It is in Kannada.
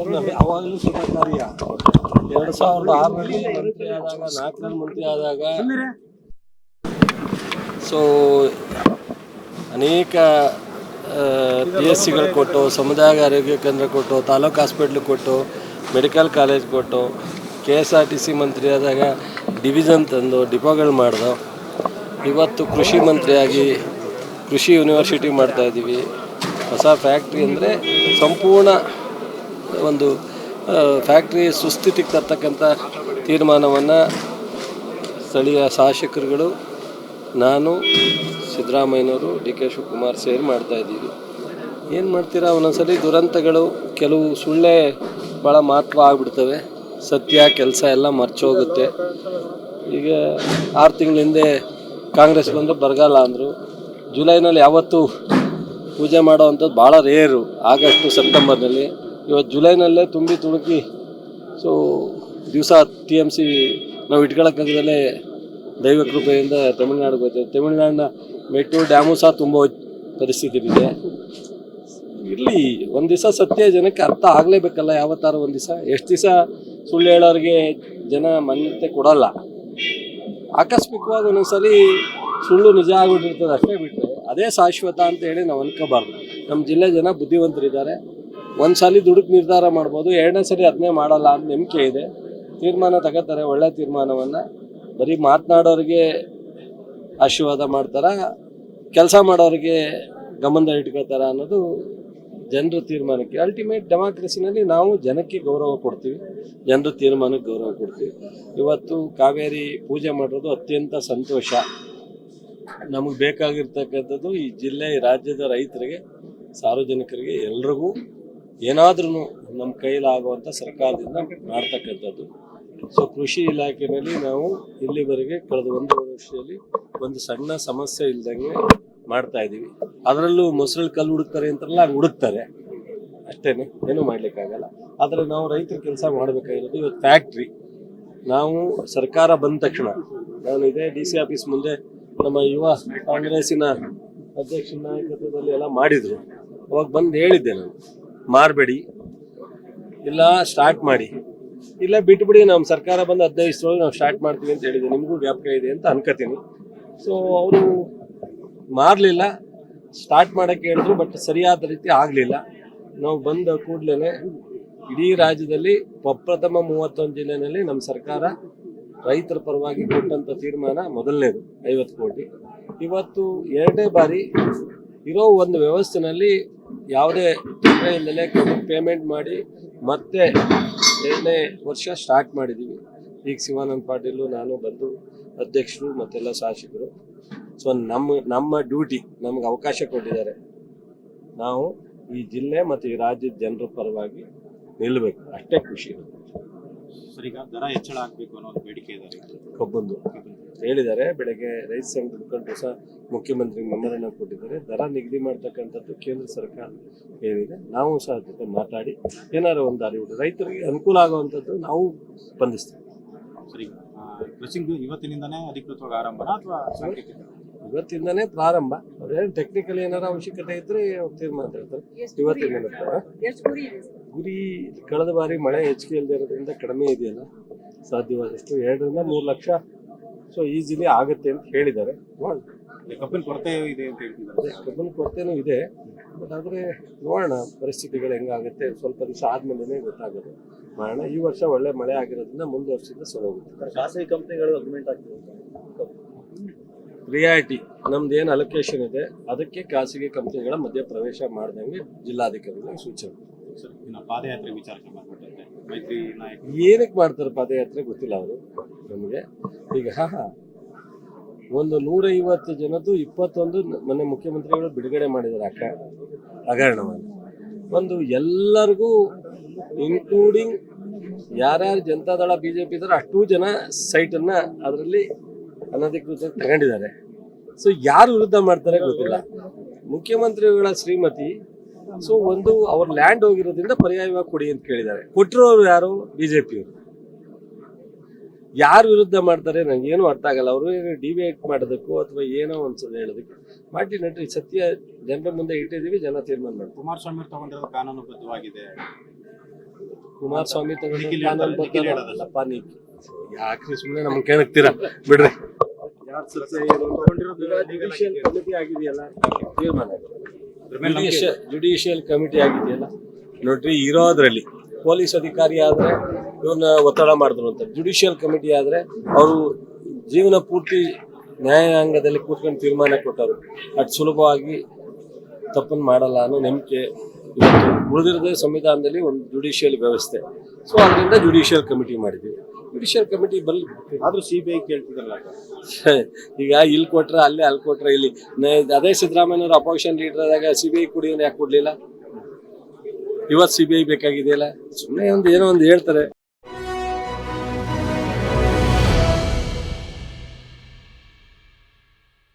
ಅವಾಗಲೂ ಎರಡ್ ಸಾವಿರದ ಆರರಲ್ಲಿ ಆದಾಗ, ನಾಲ್ಕರಲ್ಲಿ ಮಂತ್ರಿ ಆದಾಗ ಸೊ ಅನೇಕ ಪಿ ಎಸ್ ಸಿಗಳು ಕೊಟ್ಟು ಸಮುದಾಯ ಆರೋಗ್ಯ ಕೇಂದ್ರ ಕೊಟ್ಟು, ತಾಲೂಕು ಹಾಸ್ಪಿಟ್ಲ್ ಕೊಟ್ಟು, ಮೆಡಿಕಲ್ ಕಾಲೇಜ್ ಕೊಟ್ಟು K S R T C ಮಂತ್ರಿ ಆದಾಗ ಡಿವಿಷನ್ ತಂದು ಡಿಪೋಗಳು ಮಾಡಿದೋ. ಇವತ್ತು ಕೃಷಿ ಮಂತ್ರಿಯಾಗಿ ಕೃಷಿ ಯೂನಿವರ್ಸಿಟಿ ಮಾಡ್ತಾ ಇದ್ದೀವಿ. ಹೊಸ ಫ್ಯಾಕ್ಟ್ರಿ ಅಂದರೆ ಸಂಪೂರ್ಣ ಒಂದು ಫ್ಯಾಕ್ಟ್ರಿ ಸುಸ್ಥಿತಿಗೆ ತರ್ತಕ್ಕಂಥ ತೀರ್ಮಾನವನ್ನು ಸ್ಥಳೀಯ ಶಾಸಕರುಗಳು, ನಾನು, ಸಿದ್ದರಾಮಯ್ಯನವರು, ಡಿ ಕೆ ಶಿವಕುಮಾರ್ ಸೇರಿ ಮಾಡ್ತಾ ಇದ್ದೀವಿ. ಏನು ಮಾಡ್ತೀರಾ? ಒಂದೊಂದ್ಸಲಿ ದುರಂತಗಳು ಕೆಲವು ಸುಳ್ಳೆ ಭಾಳ ಮಹತ್ವ ಆಗಿಬಿಡ್ತವೆ. ಸತ್ಯ, ಕೆಲಸ ಎಲ್ಲ ಮರ್ಚೋಗುತ್ತೆ ಈಗ ಆರು ತಿಂಗಳ ಹಿಂದೆ ಕಾಂಗ್ರೆಸ್ ಬಂದು ಬರಗಾಲ ಅಂದರು. ಜುಲೈನಲ್ಲಿ ಯಾವತ್ತೂ ಪೂಜೆ ಮಾಡೋವಂಥದ್ದು ಭಾಳ ರೇರು. ಆಗಸ್ಟು, ಸೆಪ್ಟೆಂಬರ್ನಲ್ಲಿ. ಇವತ್ತು ಜುಲೈನಲ್ಲೇ ತುಂಬಿ ತುಳುಕಿ ಸೊ ದಿವಸ ಟಿ ಎಂ ಸಿ ನಾವು ಇಟ್ಕೊಳ್ಳೋಕ್ಕಾಗದಲ್ಲೇ ದೈವ ಕೃಪೆಯಿಂದ ತಮಿಳ್ನಾಡಿಗೆ ಹೋಗ್ತೇವೆ ತಮಿಳ್ನಾಡಿನ ಮೆಟ್ಟೂರು ಡ್ಯಾಮು ಸಹ ತುಂಬ ಪರಿಸ್ಥಿತಿ ಇದೆ. ಇರಲಿ ಒಂದು ದಿವಸ ಸತ್ಯ ಜನಕ್ಕೆ ಅರ್ಥ ಆಗಲೇಬೇಕಲ್ಲ, ಯಾವತ್ತಾರ ಒಂದು ದಿವಸ. ಎಷ್ಟು ದಿವಸ ಸುಳ್ಳು ಹೇಳೋರಿಗೆ ಜನ ಮಾನ್ಯತೆ ಕೊಡಲ್ಲ. ಆಕಸ್ಮಿಕವಾಗಿ ಒಂದೊಂದ್ಸಲಿ ಸುಳ್ಳು ನಿಜ ಆಗಿಬಿಟ್ಟಿರ್ತದೆ, ಅಷ್ಟೇ ಬಿಟ್ಟರೆ ಅದೇ ಶಾಶ್ವತ ಅಂತ ಹೇಳಿ ನಾವು ಅನ್ಕೋಬಾರ್ದು. ನಮ್ಮ ಜಿಲ್ಲೆ ಜನ ಬುದ್ಧಿವಂತರಿದ್ದಾರೆ. ಒಂದು ಸಲ ದುಡುಕ್ ನಿರ್ಧಾರ ಮಾಡ್ಬೋದು, ಎರಡನೇ ಸರಿ ಅದನ್ನೇ ಮಾಡಲ್ಲ ಅಂತ ನಂಬಿಕೆ ಇದೆ. ತೀರ್ಮಾನ ತಗೋತಾರೆ, ಒಳ್ಳೆ ತೀರ್ಮಾನವನ್ನು. ಬರೀ ಮಾತನಾಡೋರಿಗೆ ಆಶೀರ್ವಾದ ಮಾಡ್ತಾರ, ಕೆಲಸ ಮಾಡೋರಿಗೆ ಗಮನ ಇಟ್ಕೋತಾರ ಅನ್ನೋದು ಜನರ ತೀರ್ಮಾನಕ್ಕೆ. ಅಲ್ಟಿಮೇಟ್ ಡೆಮಾಕ್ರೆಸಿನಲ್ಲಿ ನಾವು ಜನಕ್ಕೆ ಗೌರವ ಕೊಡ್ತೀವಿ, ಜನರ ತೀರ್ಮಾನಕ್ಕೆ ಗೌರವ ಕೊಡ್ತೀವಿ. ಇವತ್ತು ಕಾವೇರಿ ಪೂಜೆ ಮಾಡೋದು ಅತ್ಯಂತ ಸಂತೋಷ. ನಮಗೆ ಬೇಕಾಗಿರ್ತಕ್ಕಂಥದ್ದು ಈ ಜಿಲ್ಲೆ ರಾಜ್ಯದ ರೈತರಿಗೆ, ಸಾರ್ವಜನಿಕರಿಗೆ ಎಲ್ರಿಗೂ ಏನಾದ್ರೂ ನಮ್ಮ ಕೈಲಾಗುವಂಥ ಸರ್ಕಾರದಿಂದ ಮಾಡ್ತಕ್ಕಂಥದ್ದು. ಸೊ ಕೃಷಿ ಇಲಾಖೆಯಲ್ಲಿ ನಾವು ಇಲ್ಲಿವರೆಗೆ ಕಳೆದ ಒಂದು ವರ್ಷದಲ್ಲಿ ಒಂದು ಸಣ್ಣ ಸಮಸ್ಯೆ ಇಲ್ದಂಗೆ ಮಾಡ್ತಾ ಇದ್ದೀವಿ. ಅದರಲ್ಲೂ ಮೊಸರು ಕಲ್ಲು ಹುಡುಕ್ತಾರೆ ಅಂತಾರಲ್ಲ, ಹಂಗೆ ಹುಡುಕ್ತಾರೆ. ಅಷ್ಟೇನೆ, ಏನೂ ಮಾಡ್ಲಿಕ್ಕಾಗಲ್ಲ. ಆದರೆ ನಾವು ರೈತರ ಕೆಲಸ ಮಾಡಬೇಕಾಗಿರೋದು ಇವತ್ತು ಫ್ಯಾಕ್ಟ್ರಿ ನಾವು ಸರ್ಕಾರ ಬಂದ ತಕ್ಷಣ, ನಾನು ಇದೇ ಡಿ ಸಿ ಆಫೀಸ್ ಮುಂದೆ ನಮ್ಮ ಯುವ ಕಾಂಗ್ರೆಸ್ಸಿನ ಅಧ್ಯಕ್ಷ ನಾಯಕತ್ವದಲ್ಲಿ ಎಲ್ಲ ಮಾಡಿದ್ರು. ಅವಾಗ ಬಂದು ಹೇಳಿದ್ದೆ ನಾನು. ಮಾರಬೇಡಿ. ಇಲ್ಲ ಸ್ಟಾರ್ಟ್ ಮಾಡಿ. ಇಲ್ಲ, ಬಿಟ್ಬಿಡಿ ನಮ್ಮ ಸರ್ಕಾರ ಬಂದು ಹದಿನೈದು ದಿವಸದೊಳಗೆ ನಾವು ಸ್ಟಾರ್ಟ್ ಮಾಡ್ತೀವಿ ಅಂತ ಹೇಳಿದೆ. ನಿಮಗೂ ವ್ಯಾಪಕ ಇದೆ ಅಂತ ಅನ್ಕೋತೀನಿ. ಸೊ ಅವರು ಮಾರಲಿಲ್ಲ. ಸ್ಟಾರ್ಟ್ ಮಾಡೋಕ್ಕೆ ಹೇಳಿದ್ರು ಬಟ್ ಸರಿಯಾದ ರೀತಿ ಆಗಲಿಲ್ಲ. ನಾವು ಬಂದ ಕೂಡಲೇ ಇಡೀ ರಾಜ್ಯದಲ್ಲಿ ಪ್ರಪ್ರಥಮ ಮೂವತ್ತೊಂದು ಜಿಲ್ಲೆನಲ್ಲಿ ನಮ್ಮ ಸರ್ಕಾರ ರೈತರ ಪರವಾಗಿ ಕೊಟ್ಟಂಥ ತೀರ್ಮಾನ ಮೊದಲನೇದು, ಐವತ್ತು ಕೋಟಿ. ಇವತ್ತು ಎರಡನೇ ಬಾರಿ ಇರೋ ಒಂದು ವ್ಯವಸ್ಥೆನಲ್ಲಿ ಯಾವುದೇ ತೊಂದರೆ ಇಲ್ಲದೆ ಪೇಮೆಂಟ್ ಮಾಡಿ ಮತ್ತೆ ಎರಡನೇ ವರ್ಷ ಸ್ಟಾರ್ಟ್ ಮಾಡಿದ್ದೀವಿ ಈಗ ಶಿವಾನಂದ ಪಾಟೀಲು ನಾನು ಬಂದು ಅಧ್ಯಕ್ಷರು ಮತ್ತೆಲ್ಲ ಶಾಸಕರು. ಸೊ ನಮ್ಮ ನಮ್ಮ ಡ್ಯೂಟಿ ನಮ್ಗೆ ಅವಕಾಶ ಕೊಟ್ಟಿದ್ದಾರೆ. ನಾವು ಈ ಜಿಲ್ಲೆ ಮತ್ತು ಈ ರಾಜ್ಯದ ಜನರ ಪರವಾಗಿ ನಿಲ್ಲಬೇಕು ಅಷ್ಟೇ ಖುಷಿ. ಸರ್ ಈಗ ದರ ಹೆಚ್ಚಳ ಆಗಬೇಕು ಅನ್ನೋ ಒಂದು ಬೇಡಿಕೆ ಇದೆ. ಕಬ್ಬಂದು. ಹೇಳಿದ್ದಾರೆ. ಬೆಳಗ್ಗೆ ರೈತ ಸಂಘ ಮುಖಂಡರು ಸಹ ಮುಖ್ಯಮಂತ್ರಿ ಮೆಮೊರನ್ನ ಕೊಟ್ಟಿದ್ದಾರೆ. ದರ ನಿಗದಿ ಮಾಡ್ತಕ್ಕಂಥದ್ದು ಕೇಂದ್ರ ಸರ್ಕಾರ ಏನಿದೆ ನಾವು ಸಹ ಜೊತೆ ಮಾತಾಡಿ ಏನಾರು ಒಂದು ದಾರಿ ಬಿಟ್ಟು ರೈತರಿಗೆ ಅನುಕೂಲ ಆಗುವಂಥದ್ದು ನಾವು ಬಂಧಿಸ್ತೇವೆ. ಸರಿ ಕೃಷಿಂಗ್ ಇವತ್ತಿನಿಂದನೇ ಅಧಿಕೃತವಾಗಿ ಆರಂಭ ಅಥವಾ ಸಾಂಕೇತಿಕ? ಇವತ್ತಿಂದನೇ ಪ್ರಾರಂಭ. ಅದೇನು ಟೆಕ್ನಿಕಲ್ ಏನಾರ ಅವಶ್ಯಕತೆ ಇದ್ರೆ ತೀರ್ಮಾನ ಹೇಳ್ತಾರೆ ಇವತ್ತಿನ. ಗುರಿ ಕಳೆದ ಬಾರಿ ಮಳೆ ಹೆಚ್ಚಿಗೆ ಇಲ್ಲದೆ ಇರೋದ್ರಿಂದ ಕಡಿಮೆ ಇದೆಯಲ್ಲ ಸಾಧ್ಯವಾದಷ್ಟು ಎರಡರಿಂದ ಮೂರು ಲಕ್ಷ ಸೊ ಈಸಿಲಿ ಆಗುತ್ತೆ ಅಂತ ಹೇಳಿದ್ದಾರೆ. ನೋಡೋಣ. ಈಗ ಕಬ್ಬಿನ ಕೊರತೆ ಇದೆ ಅಂತ ಹೇಳ್ತಿದ್ದಾರೆ. ಕಬ್ಬಿನ ಕೊರತೆನೂ ಇದೆ. ಬಟ್ ಆದರೆ ನೋಡೋಣ ಪರಿಸ್ಥಿತಿಗಳು ಹೆಂಗಾಗುತ್ತೆ. ಸ್ವಲ್ಪ ದಿವಸ ಆದ್ಮೇಲೆ ಗೊತ್ತಾಗೋದು ಮಾಡೋಣ ಈ ವರ್ಷ ಒಳ್ಳೆ ಮಳೆ ಆಗಿರೋದ್ರಿಂದ ಮುಂದೆ ವರ್ಷದಿಂದ ಸರೋಗುತ್ತೆ ಖಾಸಗಿ ಕಂಪ್ನಿಗಳು ಅಗ್ರಿಮೆಂಟ್ ಆಗ್ತಿದೆ ರಿಯಾಯಿತಿ ನಮ್ದು ಏನು ಅಲೋಕೇಶನ್ ಇದೆ ಅದಕ್ಕೆ ಖಾಸಗಿ ಕಂಪ್ನಿಗಳ ಮಧ್ಯ ಪ್ರವೇಶ ಮಾಡ್ದಂಗೆ ಜಿಲ್ಲಾಧಿಕಾರಿಗಳಿಗೆ ಸೂಚನೆ. ಪಾದಯಾತ್ರೆ ವಿಚಾರಕ್ಕೆ ಮೈತ್ರಿ ಏನಕ್ಕೆ ಮಾಡ್ತಾರೆ ಪಾದಯಾತ್ರೆ ಗೊತ್ತಿಲ್ಲ ಅವರು ನಮಗೆ. ಈಗ ಹಾ ಹಾ. ಒಂದು ನೂರೈವತ್ತು ಜನದ್ದು ಇಪ್ಪತ್ತೊಂದು ಮನೆ ಮುಖ್ಯಮಂತ್ರಿಗಳು ಬಿಡುಗಡೆ ಮಾಡಿದ್ದಾರೆ ಅಕ್ಕ, ಹಗರಣವನ್ನು. ಒಂದು ಎಲ್ಲರಿಗೂ ಇನ್ಕ್ಲೂಡಿಂಗ್ ಯಾರ್ಯಾರು ಜನತಾದಳ ಬಿ ಜೆ ಪಿ ಇದ್ದಾರೆ, ಅಷ್ಟು ಜನ ಸೈಟನ್ನು ಅದರಲ್ಲಿ ಅನಧಿಕೃತ ತಗೊಂಡಿದ್ದಾರೆ. ಸೊ ಯಾರು ವಿರುದ್ಧ ಮಾಡ್ತಾರೆ ಗೊತ್ತಿಲ್ಲ. ಮುಖ್ಯಮಂತ್ರಿಗಳ ಶ್ರೀಮತಿ ಸೊ ಒಂದು ಅವ್ರ ಲ್ಯಾಂಡ್ ಹೋಗಿರೋದ್ರಿಂದ ಪರ್ಯಾಯವಾಗಿ ಕೊಡಿ ಅಂತ ಕೇಳಿದ್ದಾರೆ. ಕೊಟ್ಟಿರೋರು ಯಾರು? ಬಿಜೆಪಿಯವರು ಯಾರು ವಿರುದ್ಧ ಮಾಡ್ತಾರೆ ನಂಗೆ ಏನು ಅರ್ಥ ಆಗಲ್ಲ. ಅವರು ಡಿಬೇಟ್ ಮಾಡೋದಕ್ಕೂ ಅಥವಾ ಏನೋ ಒಂದ್ಸಲ ಹೇಳೋದಕ್ಕೆ ಮಾಡಿ ನಟ್ರಿ ಸತ್ಯ ಜನರ ಮುಂದೆ ಇಟ್ಟಿದ್ದೀವಿ ಜನ ತೀರ್ಮಾನ ಮಾಡಿ ಕುಮಾರಸ್ವಾಮಿ ಸ್ವಾಮಿ ತಗೊಂಡಿರೋದು ಕಾನೂನುಬದ್ಧವಾಗಿದೆ. ಕುಮಾರಸ್ವಾಮಿ ನಿಖಿಲ್ ಯಾಕ್ರಿ ಸುಮ್ಮನೆ ನಮ್ಗೆ ಕೇಳಕ್ತೀರಾ ಬಿಡ್ರಿ. ಜುಡಿಷಿಯಲ್ ಕಮಿಟಿ ಆಗಿದೆಯಲ್ಲ ತೀರ್ಮಾನ. ಜುಡಿಷಿಯಲ್ ಕಮಿಟಿ ಆಗಿದೆಯಲ್ಲ? ನೋಡ್ರಿ ಇರೋದ್ರಲ್ಲಿ ಪೊಲೀಸ್ ಅಧಿಕಾರಿ ಆದ್ರೆ ಇವನ್ನ ಒತ್ತಡ ಮಾಡಿದ್ರು ಅಂತ. ಜುಡಿಷಿಯಲ್ ಕಮಿಟಿ ಆದ್ರೆ ಅವರು ಜೀವನ ಪೂರ್ತಿ ನ್ಯಾಯಾಂಗದಲ್ಲಿ ಕೂತ್ಕೊಂಡು ತೀರ್ಮಾನ ಕೊಟ್ಟರು ಅಷ್ಟು ಸುಲಭವಾಗಿ ತಪ್ಪನ್ನು ಮಾಡಲ್ಲ ಅನ್ನೋ ನಂಬಿಕೆ ಇವತ್ತು ಉಳಿದಿರೋದೇ ಸಂವಿಧಾನದಲ್ಲಿ ಒಂದು ಜುಡಿಷಿಯಲ್ ವ್ಯವಸ್ಥೆ. ಸೊ ಅದರಿಂದ ಜುಡಿಷಿಯಲ್ ಕಮಿಟಿ ಮಾಡಿದ್ದೀವಿ ಜುಡಿಷಿಯಲ್ ಕಮಿಟಿ ಬರಲಿ. ಆದ್ರೂ ಸಿಬಿಐ ಕೇಳ್ತಿದ್ರಲ್ಲ ಈಗ ಇಲ್ಲಿ ಕೊಟ್ರ ಅಲ್ಲೇ ಅಲ್ಲಿ ಕೊಟ್ರೆ ಇಲ್ಲಿ. ನ- ಅದೇ ಸಿದ್ದರಾಮಯ್ಯವ್ರ ಅಪೋಸಿಷನ್ ಲೀಡರ್ ಆದಾಗ ಸಿಬಿಐ ಬಿ ಐ ಕುಡಿಯೋನು ಯಾಕೆ ಕೊಡ್ಲಿಲ್ಲ? ಇವತ್ತು ಸಿ ಬಿ ಐ ಬೇಕಾಗಿದೆಯಲ್ಲ? ಸುಮ್ಮನೆ ಒಂದು ಏನೋ ಒಂದು ಹೇಳ್ತಾರೆ.